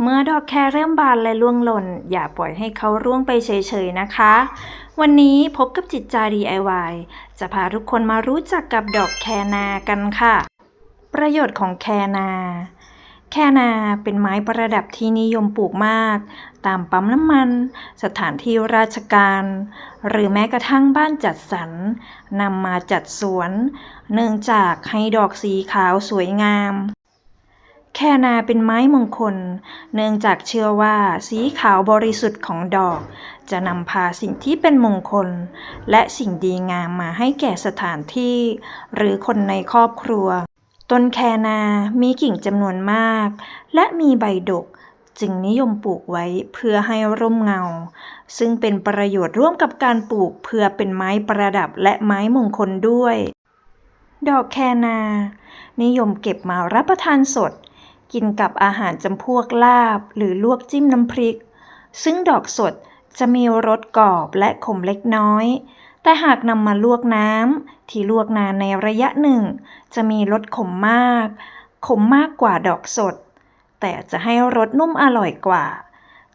เมื่อดอกแครเริ่มบานและร่วงหล่น อย่าปล่อยให้เขาร่วงไปเฉยๆนะคะ วันนี้พบกับจิตใจ DIY จะพาทุกคนมารู้จักกับดอกแคนากันค่ะ ประโยชน์ของแคนาแคนาเป็นไม้ประดับที่นิยมปลูกมาก ตามปั๊มน้ำมัน สถานที่ราชการ หรือแม้กระทั่งบ้านจัดสรรนำมาจัดสวน เนื่องจากให้ดอกสีขาวสวยงาม แคนาเป็นไม้มงคล เนื่องจากเชื่อว่าสีขาวบริสุทธิ์ของดอก จะนำพาสิ่งที่เป็นมงคล และสิ่งดีงามมาให้แก่สถานที่ หรือคนในครอบครัว ต้นแคนามีกิ่งจำนวนมาก และมีใบดก จึงนิยมปลูกไว้เพื่อให้ร่มเงา ซึ่งเป็นประโยชน์ร่วมกับการปลูกเพื่อเป็นไม้ประดับและไม้มงคลด้วย ดอกแคนา นิยมเก็บมารับประทานสด กินกับอาหารจำพวกลาบหรือลวกจิ้มน้ำพริก ซึ่งดอกสดจะมีรสกรอบและขมเล็กน้อย แต่หากนำมาลวกน้ำที่ลวกนานในระยะหนึ่ง จะมีรสขมมาก ขมมากกว่าดอกสด แต่จะให้รสนุ่มอร่อยกว่า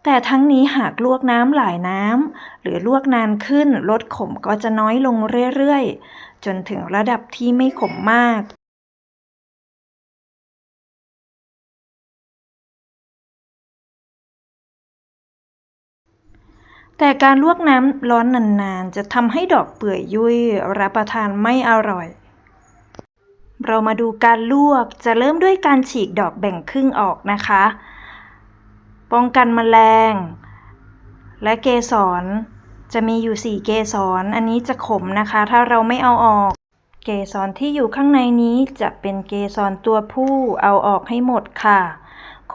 แต่ทั้งนี้หากลวกน้ำหลายน้ำหรือลวกนานขึ้นรสขมก็จะน้อยลงเรื่อยๆ จนถึงระดับที่ไม่ขมมาก แต่การลวกน้ำร้อนนานๆ จะทำให้ดอกเปื่อยยุ่ยรับประทานไม่อร่อย เรามาดูการลวกจะเริ่มด้วยการฉีกดอกแบ่งครึ่งออกนะคะ ป้องกันแมลง และเกสรจะมีอยู่ 4 เกสรอันนี้จะขมนะคะ ถ้าเราไม่เอาออก เกสรที่อยู่ข้างในนี้จะเป็นเกสรตัวผู้เอาออกให้หมดค่ะ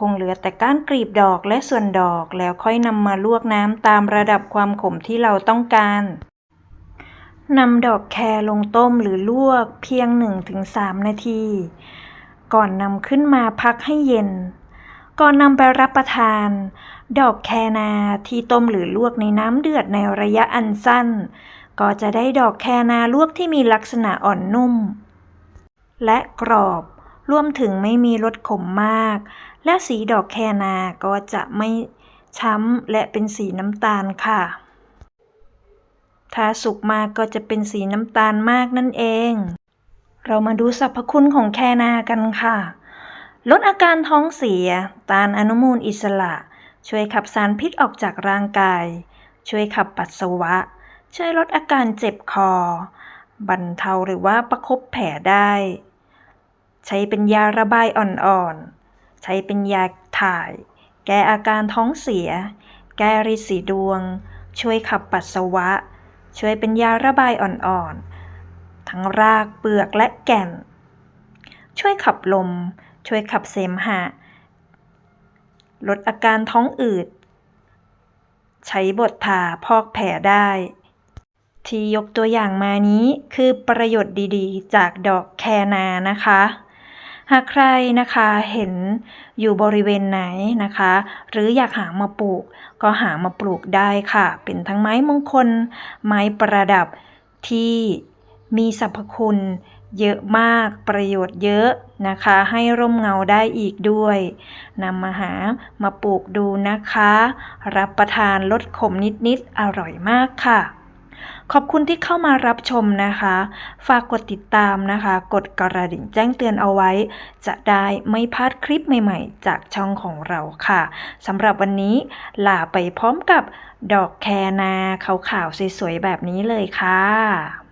งเหลือแต่ก้านกลีบดอกและส่วนดอกแล้วค่อยนำมาลวกน้ำตามระดับความขมที่เราต้องการนำดอกแครลงต้มหรือลวกเพียง 1-3 นาที ก่อนนำขึ้นมาพักให้เย็น ก่อนนำไปรับประทาน ดอกแคนาที่ต้มหรือลวกในน้ำเดือดในระยะอันสั้น ก็จะได้ดอกแคนาลวกที่มีลักษณะอ่อนนุ่ม และกรอบ รวมถึงไม่มีรสขมมาก และสีดอกแคนาก็จะไม่ช้ำและเป็นสีน้ำตาลค่ะ ถ้าสุกมากก็จะเป็นสีน้ำตาลมากนั่นเอง เรามาดูสรรพคุณของแคนากันค่ะ ลดอาการท้องเสียต้านอนุมูลอิสระ ช่วยขับสารพิษออกจากร่างกาย ช่วยขับปัสสาวะ ช่วยลดอาการเจ็บคอ บรรเทาหรือว่าประคบแผลได้ ใช้เป็นยาระบายอ่อนๆ ใช้เป็นยาถ่าย แก้อาการท้องเสีย แก้ริดสีดวง ช่วยขับปัสสาวะ ช่วยเป็นยาระบายอ่อนๆ ทั้งรากเปลือกและแก่น ช่วยขับลม ช่วยขับเสมหะ ลดอาการท้องอืด ใช้บดทาพอกแผลได้ที่ยกตัวอย่างมานี้คือประโยชน์ดีๆ จากดอกแคนานะคะ หากใครนะคะเห็นอยู่บริเวณไหนนะคะ หรืออยากหามาปลูก ก็หามาปลูกได้ค่ะ เป็นทั้งไม้มงคล ไม้ประดับที่มีสรรพคุณเยอะมากประโยชน์เยอะนะคะ ให้ร่มเงาได้อีกด้วยนำมาหามาปลูกดูนะคะ รับประทานลดขมนิดๆอร่อยมากค่ะ ขอบคุณที่เข้ามารับชมนะคะ ฝากกดติดตามนะคะ กดกระดิ่งแจ้งเตือนเอาไว้ จะได้ไม่พลาดคลิปใหม่ๆ จากช่องของเราค่ะสำหรับวันนี้ลาไปพร้อมกับดอกแคนาขาวๆสวยๆแบบนี้เลยค่ะ